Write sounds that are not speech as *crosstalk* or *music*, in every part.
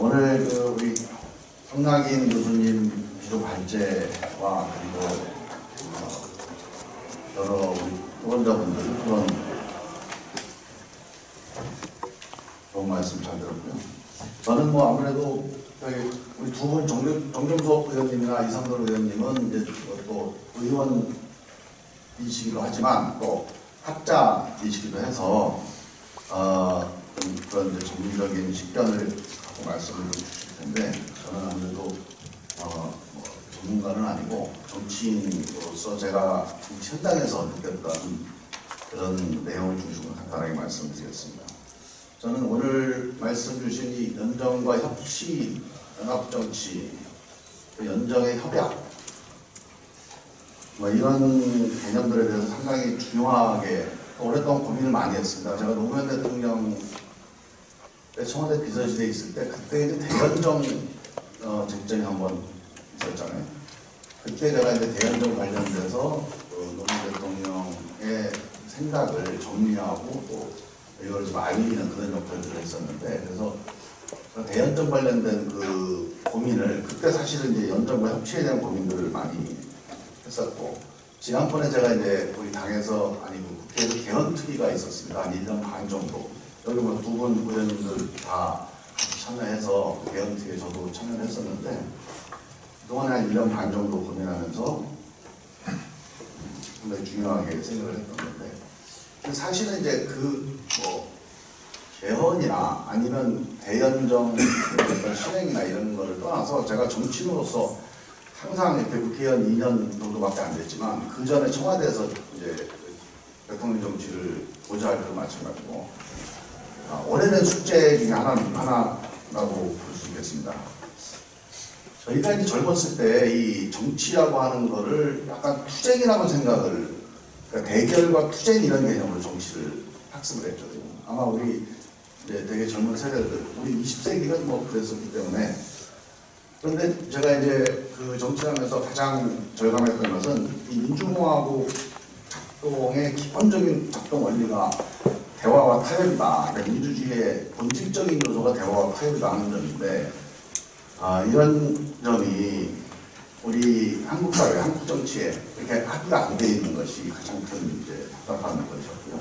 오늘 그 우리 성낙인 교수님 기록 발제와 그리고 어, 여러 우리 후원자분들 그런 좋은 말씀 잘 들었고요. 저는 뭐 아무래도 우리 두 분 정정석 의원님이나 이상돌 의원님은 이제 또 의원이시기도 하지만 또 학자이시기도 해서 어, 좀 그런 이제 전문적인 식견을 갖고 말씀을 주실 텐데 저는 아무래도 어, 뭐 전문가는 아니고 정치인으로서 제가 현장에서 느꼈던 그런 내용을 중심으로 간단하게 말씀드리겠습니다. 저는 오늘 말씀 주신 이 연정과 협치, 연합정치, 그 연정의 협약, 뭐 이런 개념들에 대해서 상당히 중요하게 오랫동안 고민을 많이 했습니다. 제가 노무현 대통령 때 청와대 비서실에 있을 때 그때 이제 대연정 어, 쟁점이 한번 있었잖아요. 그때 제가 이제 대연정 관련돼서 어, 노무현 대통령의 생각을 정리하고 또 이걸 좀 알리는 그런 역할들을 했었는데 그래서 대연정 관련된 그 고민을 그때 사실은 이제 연정과 협치에 대한 고민들을 많이 했었고 지난번에 제가 이제 우리 당에서 아니 고 국회에서 개헌 특위가 있었습니다. 한 1년 반 정도. 여기 뭐 두분 의원님들 다 참여해서 개헌 특위에 저도 참여를 했었는데 그동안에 한 1년 반 정도 고민하면서 굉장히 중요하게 생각을 했던 건데 사실은 이제 그뭐 개헌이나 아니면 대연정 *laughs* 실행이나 이런 거를 떠나서 제가 정치인으로서 항상 이렇게 국회의원 2년 정도밖에 안 됐지만 그 전에 청와대에서 이제 대통령 정치를 보좌할 때도 마찬가지고 아, 오래된 숙제 중에 하나, 하나라고 볼 수 있겠습니다. 저희가 이제 젊었을 때 이 정치라고 하는 거를 약간 투쟁이라고 생각을 그러니까 대결과 투쟁 이런 개념으로 정치를 학습을 했거든요. 아마 우리 이제 되게 젊은 세대들, 우리 20세기가 뭐 그랬었기 때문에 그런데 제가 이제 그 정치하면서 가장 절감했던 것은 이 민주공화국 작동의 기본적인 작동 원리가 대화와 타협이다. 그러니까 민주주의의 본질적인 요소가 대화와 타협이다 하는 점인데 아, 이런 점이 우리 한국 사회, 한국 정치에 이렇게 합의가 안 돼 있는 것이 가장 큰 이제 답답한 것이었고요.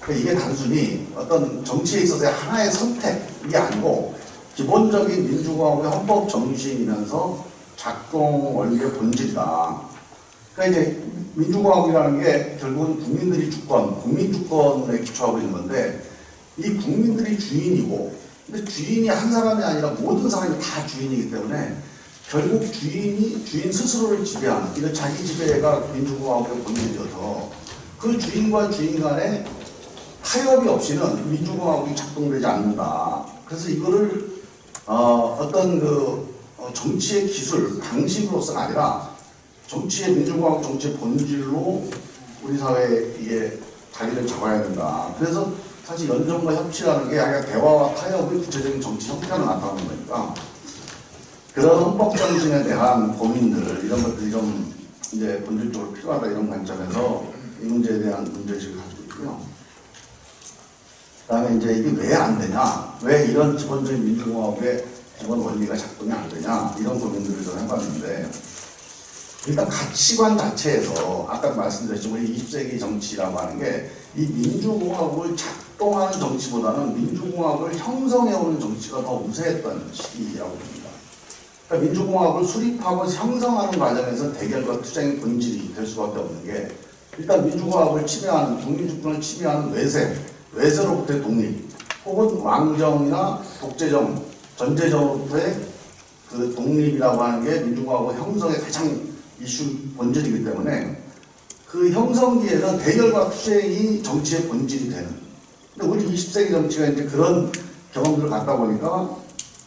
그러니까 이게 단순히 어떤 정치에 있어서의 하나의 선택이 아니고 기본적인 민주공화국의 헌법 정신이면서 작동 원리의 본질이다. 그러니까 이제 민주공화국이라는 게 결국은 국민들이 주권, 국민 주권에 기초하고 있는 건데 이 국민들이 주인이고 근데 주인이 한 사람이 아니라 모든 사람이 다 주인이기 때문에 결국 주인이 주인 스스로를 지배하는 이런 자기 지배가 민주공화국의 본질이어서 그 주인과 주인 간에 타협이 없이는 민주공화국이 작동되지 않는다. 그래서 이거를 어, 어떤 그 어, 정치의 기술, 방식으로서가 아니라 정치의 민주공화국 정치의 본질로 우리 사회에 이게 자리를 잡아야 된다. 그래서 사실 연정과 협치라는 게 아니라 대화와 타협의 구체적인 정치 형태로 나타나는 거니까 그런 헌법 정신에 대한 고민들 이런 것들이 좀 이제 본질적으로 필요하다 이런 관점에서 이 문제에 대한 문제의식을 가지고 있고요. 그다음에 이제 이게 왜 안 되냐, 왜 이런 기본적인 민주공화국의 기본 원리가 작동이 안 되냐 이런 고민들을 좀 해봤는데 일단 가치관 자체에서 아까 말씀드렸지만 우리 20세기 정치라고 하는 게 이 민주공화국을 작동하는 정치보다는 민주공화국을 형성해오는 정치가 더 우세했던 시기라고 봅니다. 그러니까 민주공화국을 수립하고 형성하는 과정에서 대결과 투쟁의 본질이 될 수밖에 없는 게 일단 민주공화국을 침해하는 국민주권을 침해하는 외세, 외세로부터의 독립, 혹은 왕정이나 독재정, 전제정으로부터의 그 독립이라고 하는 게 민주공화국 형성의 가장 이슈 본질이기 때문에 그 형성기에는 대결과 투쟁이 정치의 본질이 되는. 근데 우리 20세기 정치가 이제 그런 경험들을 갖다 보니까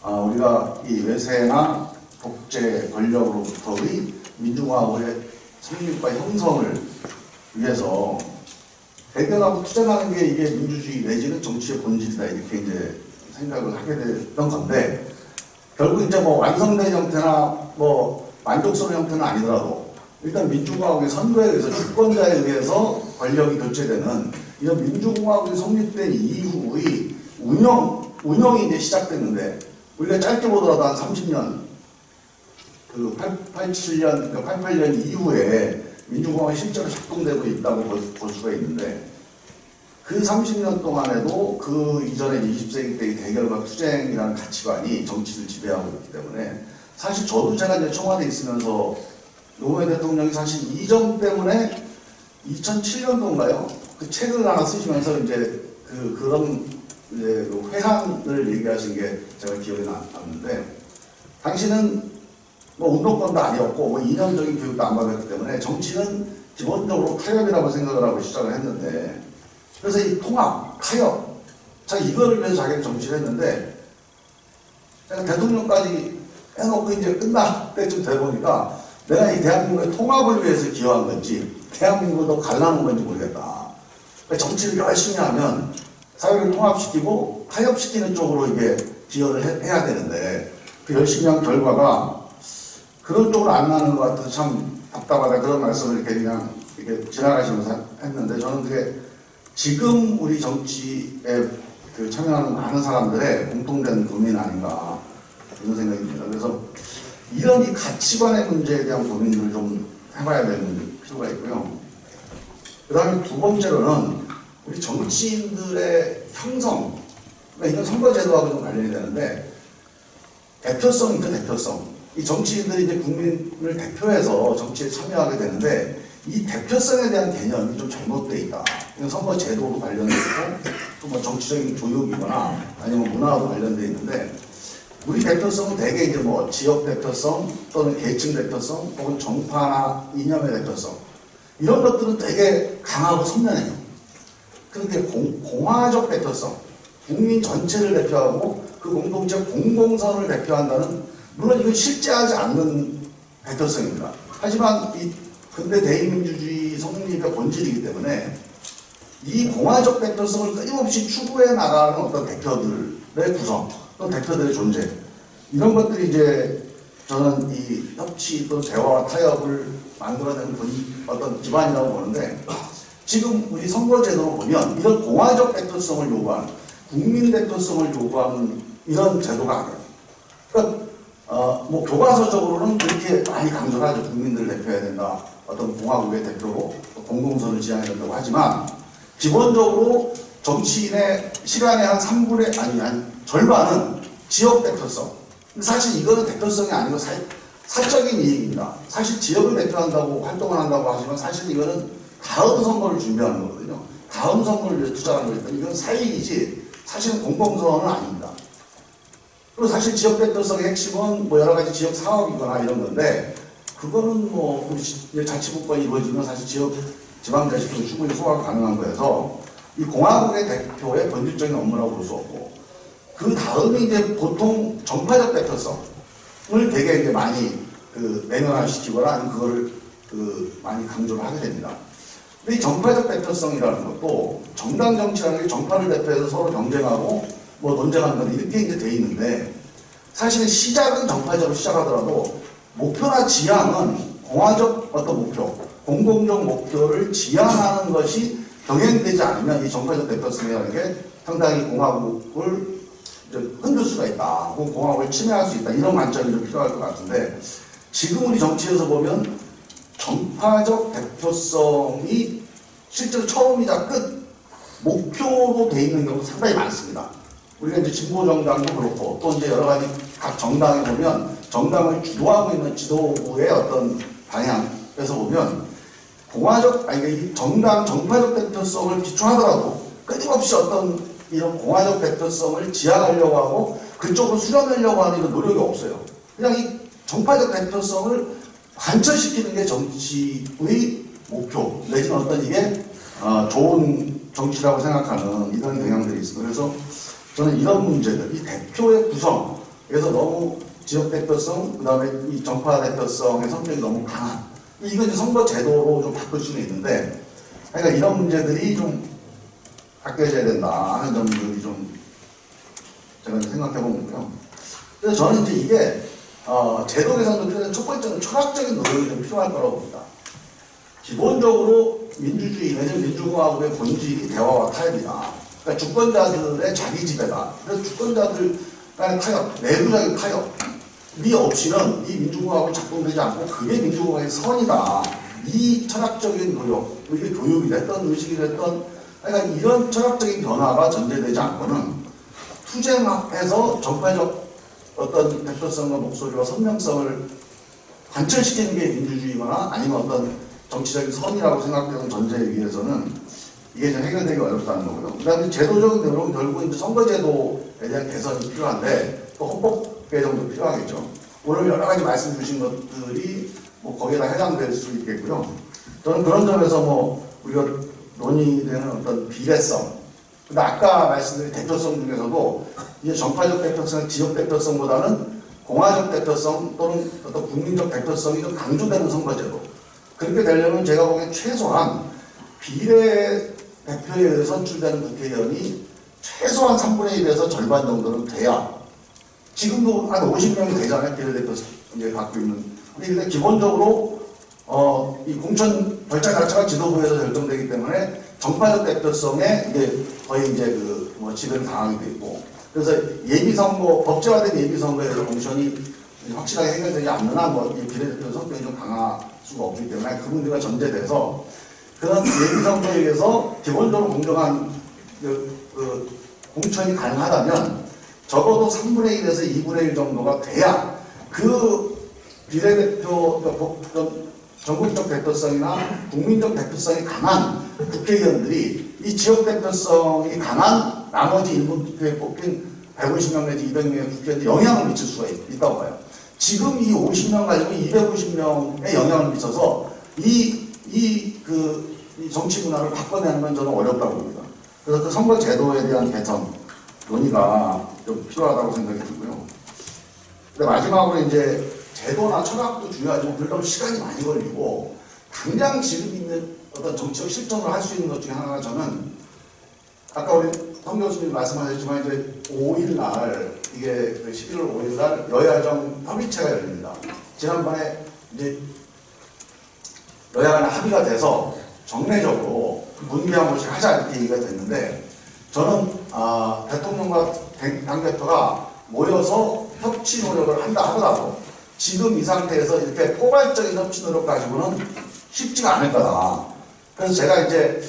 아, 우리가 이 외세나 독재 권력으로부터의 민주공화국의 성립과 형성을 위해서 대결하고 투쟁하는 게 이게 민주주의 내지는 정치의 본질이다 이렇게 이제 생각을 하게 됐던 건데 결국 이제 뭐 완성된 형태나 뭐 만족스러운 형태는 아니더라도 일단 민주공화국의 선거에 의해서 주권자에 의해서 권력이 교체되는 이런 민주공화국이 성립된 이후의 운영 운영이 이제 시작됐는데 우리가 짧게 보더라도 한 30년, 그 87년, 그 88년 이후에 민주공화국이 실제로 작동되고 있다고 볼, 볼 수가 있는데 그 30년 동안에도 그 이전에 20세기 때의 대결과 투쟁이라는 가치관이 정치를 지배하고 있기 때문에 사실 저도 제가 이제 청와대에 있으면서 노무현 대통령이 사실 이점 때문에 2007년도인가요? 그 책을 하나 쓰시면서 이제 그 그런 이제 그 회상을 얘기하신 게 제가 기억이 나- 남는데 당신은 뭐 운동권도 아니었고 뭐 이념적인 교육도 안 받았기 때문에 정치는 기본적으로 타협이라고 생각을 하고 시작을 했는데 그래서 이 통합, 타협 자 이거를 위해서 자기는 정치를 했는데 대통령까지 해놓고 이제 끝날 때쯤 돼 보니까 내가 이 대한민국의 통합을 위해서 기여한 건지 대한민국을 더 갈라놓은 건지 모르겠다. 그러니까 정치를 열심히 하면 사회를 통합시키고 타협시키는 쪽으로 이게 기여를 해, 해야 되는데 그 열심히 한 결과가 그런 쪽으로 안 나는 것 같아서 참 답답하다 그런 말씀을 이렇게 그냥 이렇게 지나가시면서 했는데 저는 그게 지금 우리 정치에 그 참여하는 많은 사람들의 공통된 고민 아닌가 이런 생각이 듭니다. 그래서 이런 이 가치관의 문제에 대한 고민을 좀 해봐야 되는 필요가 있고요. 그 다음에 두 번째로는 우리 정치인들의 형성, 그러니까 이건 선거제도하고 좀 관련이 되는데 대표성 있죠, 대표성. 이 정치인들이 이제 국민을 대표해서 정치에 참여하게 되는데 이 대표성에 대한 개념이 좀 잘못돼 있다. 이건 선거 제도도 관련돼 있고 또 뭐 정치적인 교육이거나 아니면 문화와도 관련돼 있는데 우리 대표성은 대개 이제 뭐 지역 대표성 또는 계층 대표성 혹은 정파나 이념의 대표성 이런 것들은 되게 강하고 선명해요. 그런데 공, 공화적 대표성 국민 전체를 대표하고 그 공동체 공공선을 대표한다는 물론 이건 실제하지 않는 대표성입니다. 하지만 이 근대 대의민주주의 성립의 본질이기 때문에 이 공화적 대표성을 끊임없이 추구해 나가는 어떤 대표들의 구성 또 대표들의 존재 이런 것들이 이제 저는 이 협치 또 대화와 타협을 만들어내는 본- 어떤 기반이라고 보는데 지금 우리 선거제도로 보면 이런 공화적 대표성을 요구하는 국민 대표성을 요구하는 이런 제도가 아니에요. 그러니까 어, 뭐 교과서적으로는 그렇게 많이 강조를 하죠. 국민들을 대표해야 된다. 어떤 공화국의 대표로 공공선을 지향해야 된다고 하지만 기본적으로 정치인의 시간의 한 3분의 아니 한 절반은 지역 대표성. 사실 이거는 대표성이 아니고 사, 사적인 이익입니다. 사실 지역을 대표한다고 활동을 한다고 하지만 사실 이거는 다음 선거를 준비하는 거거든요. 다음 선거를 위해서 투자하는 때문에 이건 사익이지 사실은 공공선은 아닙니다. 그리고 사실 지역 대표성의 핵심은 뭐 여러 가지 지역 사업이거나 이런 건데 그거는 뭐 우리 자치국가 이루어지면 사실 지역 지방자치도 충분히 소화가 가능한 거여서 이 공화국의 대표의 본질적인 업무라고 볼 수 없고 그 다음이 이제 보통 정파적 대표성을 되게 이제 많이 그 내면화시키거나 아니면 그거를 그 많이 강조를 하게 됩니다. 이 정파적 대표성이라는 것도 정당 정치라는 게 정파를 대표해서 서로 경쟁하고 뭐 논쟁하는 건 이렇게 이제 돼 있는데 사실은 시작은 정파적으로 시작하더라도 목표나 지향은 공화적 어떤 목표, 공공적 목표를 지향하는 것이 병행되지 않으면 이 정파적 대표성이라는 게 상당히 공화국을 흔들 수가 있다. 혹은 공화국을 침해할 수 있다. 이런 관점이 좀 필요할 것 같은데 지금 우리 정치에서 보면 정파적 대표성이 실제로 처음이자 끝 목표로 돼 있는 경우가 상당히 많습니다. 우리가 이제 진보 정당도 그렇고 또 이제 여러 가지 각 정당에 보면 정당을 주도하고 있는 지도부의 어떤 방향에서 보면 공화적 아니 이 정당 정파적 대표성을 기초하더라도 끊임없이 어떤 이런 공화적 대표성을 지향하려고 하고 그쪽으로 수렴하려고 하는 이런 노력이 없어요. 그냥 이 정파적 대표성을 관철시키는 게 정치의 목표 내지는 어떤 이게 어, 좋은 정치라고 생각하는 이런 경향들이 있습니다. 그래서 저는 이런 문제들, 이 대표의 구성에서 너무 지역 대표성, 그 다음에 이 정파 대표성의 성격이 너무 강한 이건 선거 제도로 좀 바꿀 수는 있는데 그러니까 이런 문제들이 좀 바뀌어져야 된다 하는 점들이 좀 제가 생각해 보고요. 그래서 저는 이제 이게 어, 제도 개선도 필요한 첫 번째는 철학적인 노력이 좀 필요할 거라고 봅니다. 기본적으로 민주주의 내지는 민주공화국의 본질이 대화와 타협이다. 그러니까 주권자들의 자기 지배다. 그래서 주권자들 그러니까 타협, 내부적인 타협 이 없이는 이 민주공화국은 작동되지 않고 그게 민주공화국의 선이다. 이 철학적인 노력, 뭐 이게 교육이 됐던 의식이 됐던 그러니까 이런 철학적인 변화가 전제되지 않고는 투쟁해서 정파적 어떤 대표성과 목소리와 선명성을 관철시키는 게 민주주의거나 아니면 어떤 정치적인 선이라고 생각되는 전제에 의해서는 이게 좀 해결되기 어렵다는 거고요. 그 다음에 제도적인 내용은 결국은 이제 선거제도에 대한 개선이 필요한데 또 헌법 개정도 필요하겠죠. 오늘 여러 가지 말씀 주신 것들이 뭐 거기에 다 해당될 수 있겠고요. 저는 그런 점에서 뭐 우리가 논의되는 어떤 비례성, 근데 아까 말씀드린 대표성 중에서도 이제 정파적 대표성, 지역 대표성보다는 공화적 대표성 또는 어떤 국민적 대표성이 좀 강조되는 선거제도. 그렇게 되려면 제가 보기엔 최소한 비례 대표에 의해 선출되는 국회의원이 최소한 3분의 1에서 절반 정도는 돼야 지금도 한 50명이 되잖아요. 비례대표 이제 갖고 있는. 근데 기본적으로 어, 이 공천 절차 자체가 지도부에서 결정되기 때문에 정파적 대표성에 이제 거의 이제 그뭐 지배를 당하게 돼 있고 그래서 예비선거 법제화된 예비선거에서 공천이 확실하게 해결되지 않는 한뭐 비례대표 성격이 좀 강할 수가 없기 때문에 그 문제가 전제돼서 그런 예비선거에 의해서 기본적으로 공정한 그, 그 공천이 가능하다면 적어도 3분의 1에서 2분의 1 정도가 돼야 그 비례대표 그 전국적 대표성이나 국민적 대표성이 강한 국회의원들이 이 지역 대표성이 강한 나머지 일본 투표에 뽑힌 150명 내지 200명의 국회의원들이 영향을 미칠 수가 있, 다고 봐요. 지금 이 50명 가지고 250명에 영향을 미쳐서 이, 이, 그, 이 정치 문화를 바꿔내는 건 저는 어렵다고 봅니다. 그래서 그 선거 제도에 대한 개선, 논의가 좀 필요하다고 생각이 들고요. 근데 마지막으로 이제 제도나 철학도 중요하지만 그러다 시간이 많이 걸리고 당장 지금 있는 어떤 정치적 실천을 할 수 있는 것 중에 하나가 저는 아까 우리 성 교수님 말씀하셨지만 이제 5일 날 이게 그 11월 5일 날 여야정 협의체가 열립니다. 지난번에 이제 여야 간에 합의가 돼서 정례적으로 문기 한 번씩 하자 이렇게 얘기가 됐는데 저는 아, 대통령과 당대표가 모여서 협치 노력을 한다 하더라도 지금 이 상태에서 이렇게 포괄적인 협치 노력 가지고는 쉽지가 않을 거다. 그래서 제가 이제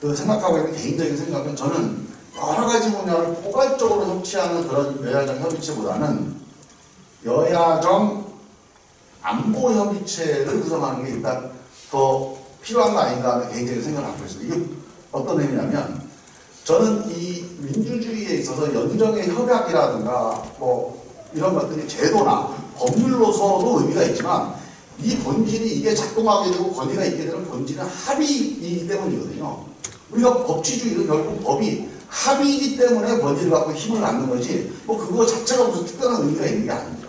그 생각하고 있는 개인적인 생각은 저는 여러 가지 분야를 포괄적으로 협치하는 그런 여야정 협의체보다는 여야정 안보 협의체를 구성하는 게 일단 더 필요한 거 아닌가 하는 개인적인 생각을 갖고 있습니다. 이게 어떤 의미냐면 저는 이 민주주의에 있어서 연정의 협약이라든가 뭐 이런 것들이 제도나 법률로서도 의미가 있지만 이 본질이 이게 작동하게 되고 권위가 있게 되는 본질은 합의이기 때문이거든요. 우리가 법치주의는 결국 법이 합의이기 때문에 권위를 갖고 힘을 갖는 거지 뭐 그거 자체가 무슨 특별한 의미가 있는 게 아닙니다.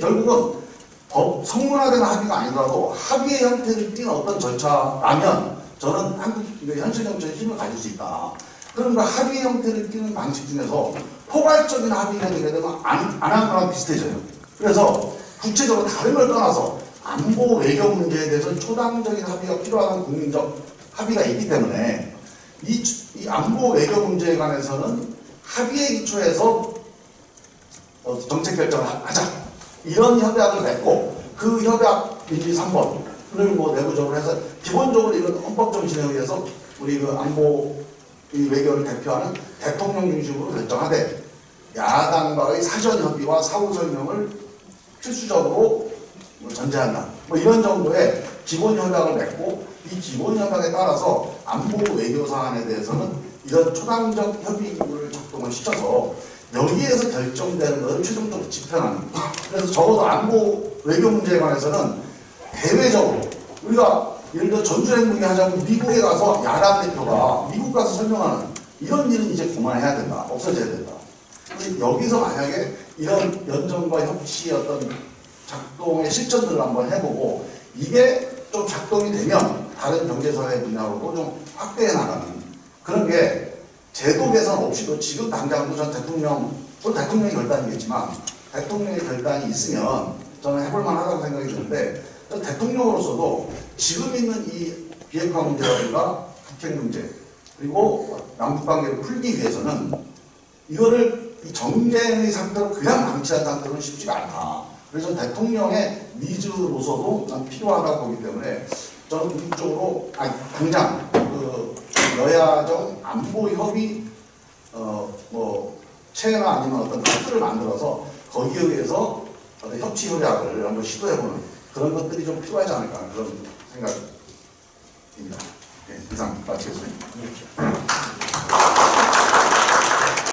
결국은 법, 성문화된 합의가 아니더라도 합의의 형태를 띈 어떤 절차라면 저는 한국 현실 정치에 힘을 가질 수 있다. 그럼 그 합의 형태를 띠는 방식 중에서 포괄적인 합의가 되게 되면 안, 안한 거랑 비슷해져요. 그래서 구체적으로 다른 걸 떠나서 안보 외교 문제에 대해서 초당적인 합의가 필요한 국민적 합의가 있기 때문에 이, 이 안보 외교 문제에 관해서는 합의의 기초에서 어, 정책 결정을 하자. 이런 협약을 맺고 그 협약 민주 3번을 뭐 내부적으로 해서 기본적으로 이건 헌법 정신에 의해서 우리 그 안보 이 외교를 대표하는 대통령 중심으로 결정하되 야당과의 사전 협의와 사후 설명을 필수적으로 뭐 전제한다. 뭐 이런 정도의 기본 협약을 맺고 이 기본 협약에 따라서 안보 외교 사안에 대해서는 이런 초당적 협의를 작동을 시켜서 여기에서 결정되는 것을 최종적으로 집행하는 그래서 적어도 안보 외교 문제에 관해서는 대외적으로 우리가 예를 들어 전술핵무기 하자고 미국에 가서 야당 대표가 미국 가서 설명하는 이런 일은 이제 그만해야 된다. 없어져야 된다. 여기서 만약에 이런 연정과 협치 어떤 작동의 실전들을 한번 해보고 이게 좀 작동이 되면 다른 경제사회 분야로도 좀 확대해 나가는 그런 게 제도 개선 없이도 지금 당장도 전 대통령, 또 대통령의 결단이겠지만 대통령의 결단이 있으면 저는 해볼 만하다고 생각이 드는데 대통령으로서도 지금 있는 이 비핵화 문제라든가 북핵 문제 그리고 남북 관계를 풀기 위해서는 이거를 이 정쟁의 상태로 그냥 방치한 상태로는 쉽지가 않다. 그래서 대통령의 니즈로서도 난 필요하다 보기 때문에 저는 이쪽으로 아니 당장 그 여야정 안보 협의 어뭐 체나 아니면 어떤 틀을 만들어서 거기에 의해서 협치 협약을 한번 시도해보는 그런 것들이 좀 필요하지 않을까 그런 생각입니다. 네, 이상 마치겠습니다.